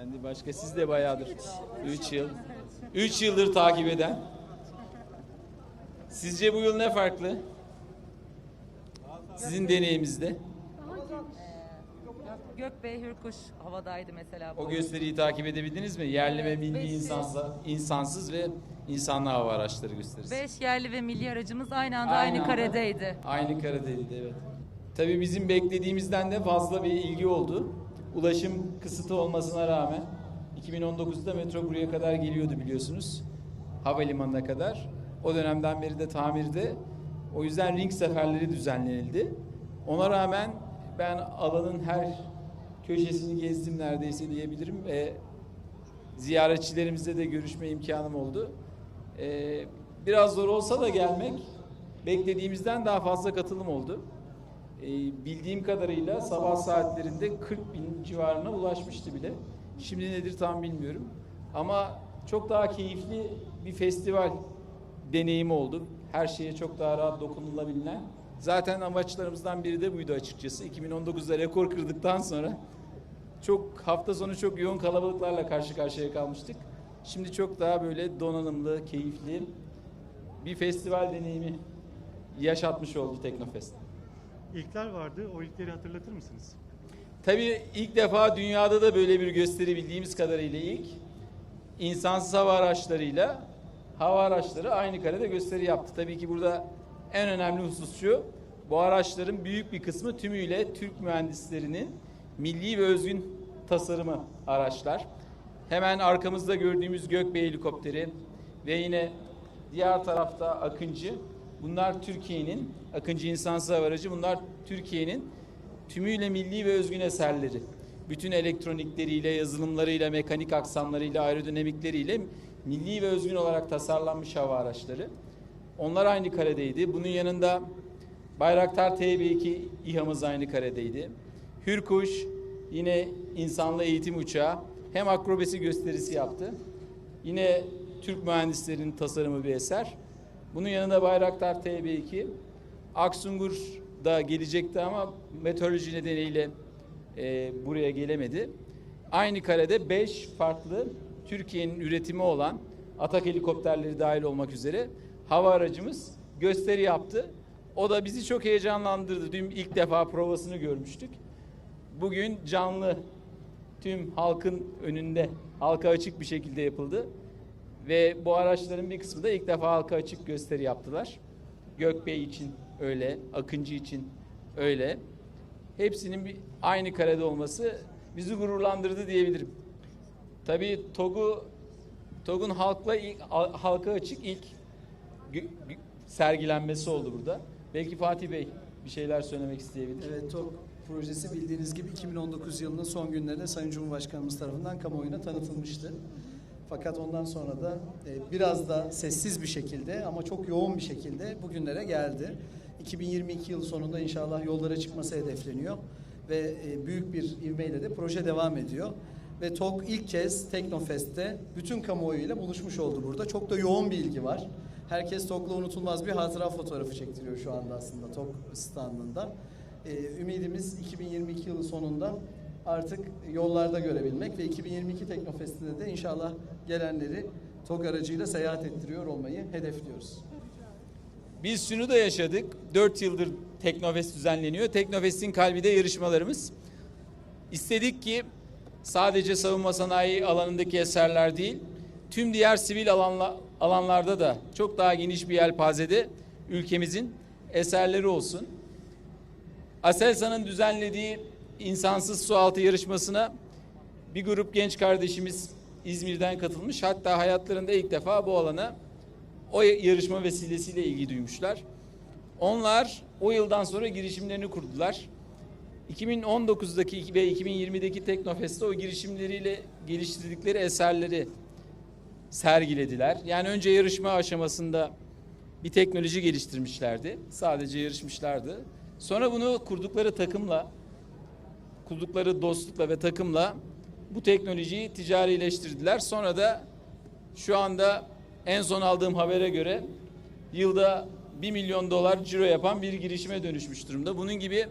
De başka siz de bayağıdır. 3 yıl. 3 yıldır takip eden. Sizce bu yıl ne farklı? Sizin deneyimizde. Gökbey Hürkuş havadaydı mesela. O gösteriyi takip edebildiniz mi? Yerli ve milli beş- insansız, insansız ve insanlı hava araçları gösterisi. Beş yerli ve milli aracımız aynı anda Aynı aynı, anda. karedeydi. Aynı karedeydi evet. Tabii bizim beklediğimizden de fazla bir ilgi oldu. Ulaşım kısıtı olmasına rağmen 2019'da metro buraya kadar geliyordu biliyorsunuz. Havalimanına kadar. O dönemden beri de tamirde. O yüzden ring seferleri düzenlenildi. Ona rağmen ben alanın her köşesini gezdim neredeyse diyebilirim ve ziyaretçilerimizle de görüşme imkanım oldu. Ee, biraz zor olsa da gelmek beklediğimizden daha fazla katılım oldu. Ee, bildiğim kadarıyla sabah saatlerinde 40 bin civarına ulaşmıştı bile. Şimdi nedir tam bilmiyorum. Ama çok daha keyifli bir festival deneyimi oldu. Her şeye çok daha rahat dokunulabilen. Zaten amaçlarımızdan biri de buydu açıkçası. 2019'da rekor kırdıktan sonra çok hafta sonu çok yoğun kalabalıklarla karşı karşıya kalmıştık. Şimdi çok daha böyle donanımlı, keyifli bir festival deneyimi yaşatmış oldu Teknofest. İlkler vardı. O ilkleri hatırlatır mısınız? Tabii ilk defa dünyada da böyle bir gösteri bildiğimiz kadarıyla ilk insansız hava araçlarıyla hava araçları aynı karede gösteri yaptı. Tabii ki burada en önemli husus şu. Bu araçların büyük bir kısmı tümüyle Türk mühendislerinin milli ve özgün tasarımı araçlar. Hemen arkamızda gördüğümüz Gökbey helikopteri ve yine diğer tarafta Akıncı. Bunlar Türkiye'nin Akıncı insansız hava aracı. Bunlar Türkiye'nin tümüyle milli ve özgün eserleri. Bütün elektronikleriyle, yazılımlarıyla, mekanik aksamlarıyla, aerodinamikleriyle milli ve özgün olarak tasarlanmış hava araçları. Onlar aynı karedeydi. Bunun yanında Bayraktar TB2 İHA'mız aynı karedeydi. Hürkuş yine insanlı eğitim uçağı hem akrobasi gösterisi yaptı. Yine Türk mühendislerinin tasarımı bir eser. Bunun yanında Bayraktar TB2 Aksungur da gelecekti ama meteoroloji nedeniyle e, buraya gelemedi. Aynı karede 5 farklı Türkiye'nin üretimi olan Atak helikopterleri dahil olmak üzere hava aracımız gösteri yaptı. O da bizi çok heyecanlandırdı. Dün ilk defa provasını görmüştük. Bugün canlı tüm halkın önünde halka açık bir şekilde yapıldı. Ve bu araçların bir kısmı da ilk defa halka açık gösteri yaptılar. Gökbey için öyle, Akıncı için öyle. Hepsinin bir aynı karede olması bizi gururlandırdı diyebilirim. Tabii TOG'u TOG'un halkla ilk, halka açık ilk sergilenmesi oldu burada. Belki Fatih Bey bir şeyler söylemek isteyebilir. Evet, TOK projesi bildiğiniz gibi 2019 yılının son günlerinde Sayın Cumhurbaşkanımız tarafından kamuoyuna tanıtılmıştı. Fakat ondan sonra da e, biraz da sessiz bir şekilde ama çok yoğun bir şekilde bugünlere geldi. 2022 yılı sonunda inşallah yollara çıkması hedefleniyor ve e, büyük bir ivmeyle de proje devam ediyor. Ve TOK ilk kez Teknofest'te bütün kamuoyuyla buluşmuş oldu burada. Çok da yoğun bir ilgi var. Herkes TOK'la unutulmaz bir hatıra fotoğrafı çektiriyor şu anda aslında TOK standında. Ee, ümidimiz 2022 yılı sonunda artık yollarda görebilmek ve 2022 Teknofest'inde de inşallah gelenleri TOG aracıyla seyahat ettiriyor olmayı hedefliyoruz. Biz şunu da yaşadık. 4 yıldır Teknofest düzenleniyor. Teknofest'in kalbi de yarışmalarımız. İstedik ki sadece savunma sanayi alanındaki eserler değil, tüm diğer sivil alanla, alanlarda da çok daha geniş bir yelpazede ülkemizin eserleri olsun. Aselsan'ın düzenlediği insansız sualtı yarışmasına bir grup genç kardeşimiz İzmir'den katılmış. Hatta hayatlarında ilk defa bu alana o yarışma vesilesiyle ilgi duymuşlar. Onlar o yıldan sonra girişimlerini kurdular. 2019'daki ve 2020'deki Teknofest'te o girişimleriyle geliştirdikleri eserleri sergilediler. Yani önce yarışma aşamasında bir teknoloji geliştirmişlerdi. Sadece yarışmışlardı. Sonra bunu kurdukları takımla, kurdukları dostlukla ve takımla bu teknolojiyi ticarileştirdiler. Sonra da şu anda en son aldığım habere göre yılda 1 milyon dolar ciro yapan bir girişime dönüşmüş durumda. Bunun gibi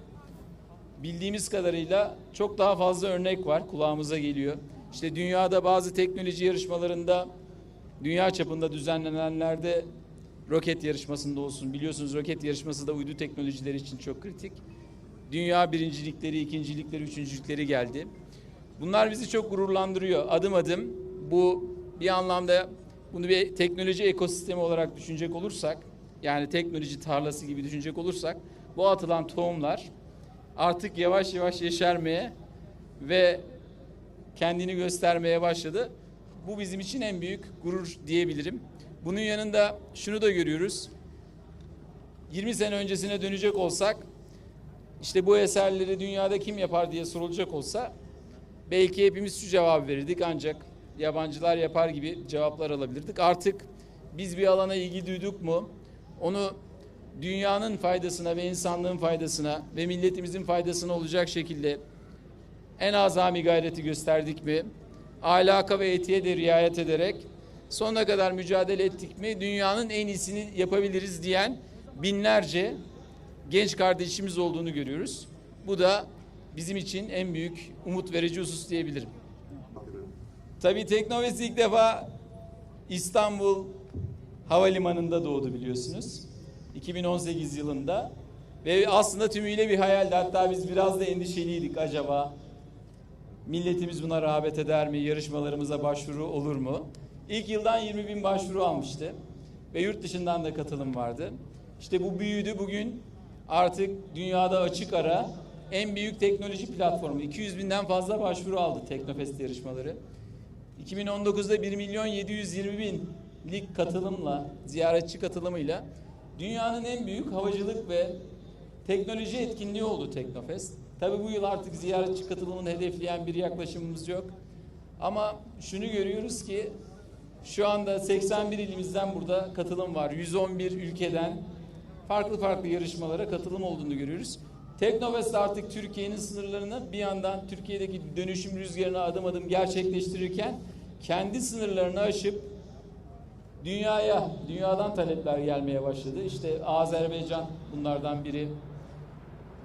bildiğimiz kadarıyla çok daha fazla örnek var kulağımıza geliyor. İşte dünyada bazı teknoloji yarışmalarında, dünya çapında düzenlenenlerde roket yarışmasında olsun. Biliyorsunuz roket yarışması da uydu teknolojileri için çok kritik. Dünya birincilikleri, ikincilikleri, üçüncülükleri geldi. Bunlar bizi çok gururlandırıyor. Adım adım bu bir anlamda bunu bir teknoloji ekosistemi olarak düşünecek olursak, yani teknoloji tarlası gibi düşünecek olursak, bu atılan tohumlar artık yavaş yavaş yeşermeye ve kendini göstermeye başladı. Bu bizim için en büyük gurur diyebilirim. Bunun yanında şunu da görüyoruz. 20 sene öncesine dönecek olsak işte bu eserleri dünyada kim yapar diye sorulacak olsa belki hepimiz şu cevabı verirdik ancak yabancılar yapar gibi cevaplar alabilirdik. Artık biz bir alana ilgi duyduk mu onu dünyanın faydasına ve insanlığın faydasına ve milletimizin faydasına olacak şekilde en azami gayreti gösterdik mi? Ahlaka ve etiğe de riayet ederek sonuna kadar mücadele ettik mi? Dünyanın en iyisini yapabiliriz diyen binlerce genç kardeşimiz olduğunu görüyoruz. Bu da bizim için en büyük umut verici husus diyebilirim. Tabii Teknovest ilk defa İstanbul Havalimanı'nda doğdu biliyorsunuz. 2018 yılında ve aslında tümüyle bir hayaldi. Hatta biz biraz da endişeliydik acaba milletimiz buna rağbet eder mi? Yarışmalarımıza başvuru olur mu? İlk yıldan 20 bin başvuru almıştı ve yurt dışından da katılım vardı. İşte bu büyüdü bugün artık dünyada açık ara en büyük teknoloji platformu. 200 binden fazla başvuru aldı Teknofest yarışmaları. 2019'da 1 milyon 720 binlik katılımla, ziyaretçi katılımıyla dünyanın en büyük havacılık ve teknoloji etkinliği oldu Teknofest. Tabii bu yıl artık ziyaretçi katılımını hedefleyen bir yaklaşımımız yok. Ama şunu görüyoruz ki şu anda 81 ilimizden burada katılım var. 111 ülkeden farklı farklı yarışmalara katılım olduğunu görüyoruz. Teknofest artık Türkiye'nin sınırlarını bir yandan Türkiye'deki dönüşüm rüzgarına adım adım gerçekleştirirken kendi sınırlarını aşıp dünyaya, dünyadan talepler gelmeye başladı. İşte Azerbaycan bunlardan biri,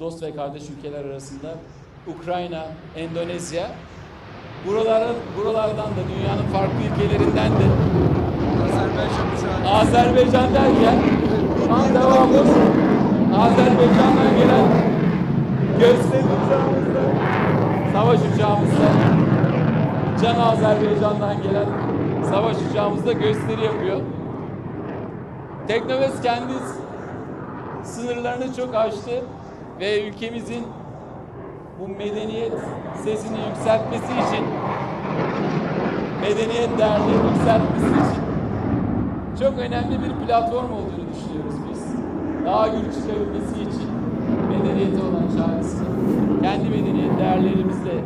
dost ve kardeş ülkeler arasında Ukrayna, Endonezya. Buraların, buralardan da dünyanın farklı ülkelerinden de Azerbaycan derken şu an devamlı Azerbaycan'dan gelen gösteri uçağımızda, savaş uçağımızda, Can Azerbaycan'dan gelen savaş uçağımızda gösteri yapıyor. Teknovest kendi sınırlarını çok aştı ve ülkemizin bu medeniyet sesini yükseltmesi için medeniyet değerlerini yükseltmesi için çok önemli bir platform olduğunu düşünüyoruz biz. Daha gür çıkabilmesi için medeniyete olan çağrısı, kendi medeniyet değerlerimizle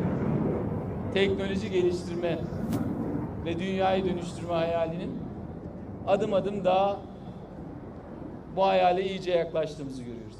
teknoloji geliştirme ve dünyayı dönüştürme hayalinin adım adım daha bu hayale iyice yaklaştığımızı görüyoruz.